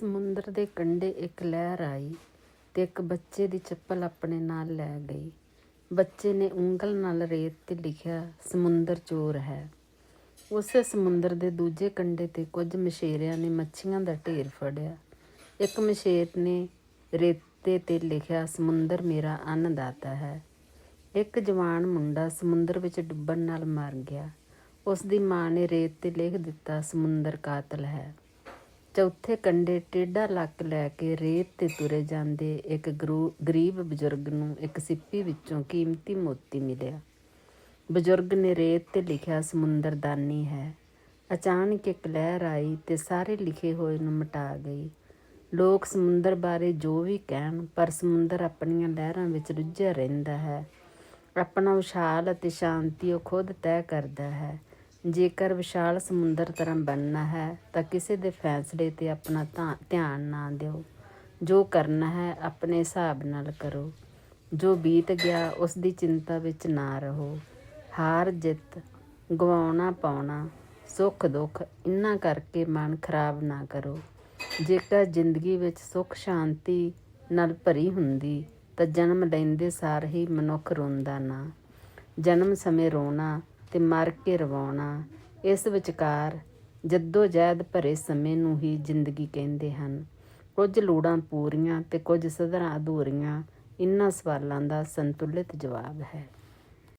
ਸਮੁੰਦਰ ਦੇ ਕੰਢੇ ਇੱਕ ਲਹਿਰ ਆਈ ਤੇ ਇੱਕ ਬੱਚੇ ਦੀ ਚੱਪਲ ਆਪਣੇ ਨਾਲ ਲੈ ਗਈ। ਬੱਚੇ ਨੇ ਉਂਗਲ ਨਾਲ ਰੇਤ ਤੇ ਲਿਖਿਆ, ਸਮੁੰਦਰ ਚੋਰ ਹੈ। ਉਸੇ ਸਮੁੰਦਰ ਦੇ ਦੂਜੇ ਕੰਢੇ ਤੇ ਕੁਝ ਮਛੇਰਿਆਂ ਨੇ ਮੱਛੀਆਂ ਦਾ ਢੇਰ ਫੜਿਆ। ਇੱਕ ਮਛੇਰ ਨੇ ਰੇਤੇ ਤੇ ਲਿਖਿਆ, ਸਮੁੰਦਰ ਮੇਰਾ ਅੰਨਦਾਤਾ ਹੈ। ਇੱਕ ਜਵਾਨ ਮੁੰਡਾ ਸਮੁੰਦਰ ਵਿੱਚ ਡੁੱਬਣ ਨਾਲ ਮਰ ਗਿਆ। ਉਸ ਦੀ ਮਾਂ ਨੇ ਰੇਤ ਤੇ ਲਿਖ ਦਿੱਤਾ, ਸਮੁੰਦਰ ਕਾਤਲ ਹੈ। ਚੌਥੇ ਕੰਡੇ ਟੇਢਾ ਲੱਕ ਲੈ ਕੇ ਰੇਤ ਤੇ ਤੁਰੇ ਜਾਂਦੇ ਇੱਕ ਗਰੂ- ਗਰੀਬ ਬਜ਼ੁਰਗ ਨੂੰ ਇੱਕ ਸਿੱਪੀ ਵਿੱਚੋਂ ਕੀਮਤੀ ਮੋਤੀ ਮਿਲਿਆ। ਬਜ਼ੁਰਗ ਨੇ ਰੇਤ ਤੇ ਲਿਖਿਆ ਸਮੁੰਦਰ ਦਾਨੀ ਹੈ। ਅਚਾਨਕ ਇੱਕ ਲਹਿਰ ਆਈ ਤੇ ਸਾਰੇ ਲਿਖੇ ਹੋਏ ਨੂੰ ਮਿਟਾ ਗਈ। ਲੋਕ ਸਮੁੰਦਰ ਬਾਰੇ ਜੋ ਵੀ ਕਹਿਣ, ਪਰ ਸਮੁੰਦਰ ਆਪਣੀਆਂ ਲਹਿਰਾਂ ਵਿੱਚ ਰੁੱਝਿਆ ਰਹਿੰਦਾ ਹੈ। ਆਪਣਾ ਵਿਸ਼ਾਲ ਅਤੇ ਸ਼ਾਂਤੀ ਉਹ ਖੁਦ ਤੈਅ ਕਰਦਾ ਹੈ। ਜੇਕਰ ਵਿਸ਼ਾਲ ਸਮੁੰਦਰ ਤਰ੍ਹਾਂ ਬਣਨਾ ਹੈ, ਤਾਂ ਕਿਸੇ ਦੇ ਫੈਸਲੇ ਤੇ ਆਪਣਾ ਧਾ- ਧਿਆਨ ਨਾ ਦਿਓ। ਜੋ ਕਰਨਾ ਹੈ, ਆਪਣੇ ਹਿਸਾਬ ਨਾਲ ਕਰੋ। ਜੋ ਬੀਤ ਗਿਆ, ਉਸ ਦੀ ਚਿੰਤਾ ਵਿੱਚ ਨਾ ਰਹੋ। ਹਾਰ ਜਿੱਤ, ਗਵਾਉਣਾ ਪਾਉਣਾ, ਸੁੱਖ ਦੁੱਖ ਇੰਨਾ ਕਰਕੇ ਮਨ ਖਰਾਬ ਨਾ ਕਰੋ। ਜੇਕਰ ਜ਼ਿੰਦਗੀ ਵਿੱਚ ਸੁੱਖ, ਸ਼ਾਂਤੀ ਨਾਲ ਭਰੀ ਹੁੰਦੀ, ਤਾਂ ਜਨਮ ਲੈਂਦੇ ਸਾਰ ਹੀ ਮਨੁੱਖ ਰੋਂਦਾ ਨਾ। ਜਨਮ ਸਮੇਂ ਰੋਣਾ ਤੇ ਮਰ ਕੇ ਰਵਾਉਣਾ। ਇਸ ਵਿਚਕਾਰ ਜੱਦੋ ਜਹਿਦ ਭਰੇ ਸਮੇਂ ਨੂੰ ਹੀ ਜ਼ਿੰਦਗੀ ਕਹਿੰਦੇ ਹਨ। ਕੁਝ ਲੋੜਾਂ ਪੂਰੀਆਂ ਤੇ ਕੁਝ ਸਧਰਾਂ ਅਧੂਰੀਆਂ, ਇਨ੍ਹਾਂ ਸਵਾਲਾਂ ਦਾ ਸੰਤੁਲਿਤ ਜਵਾਬ ਹੈ।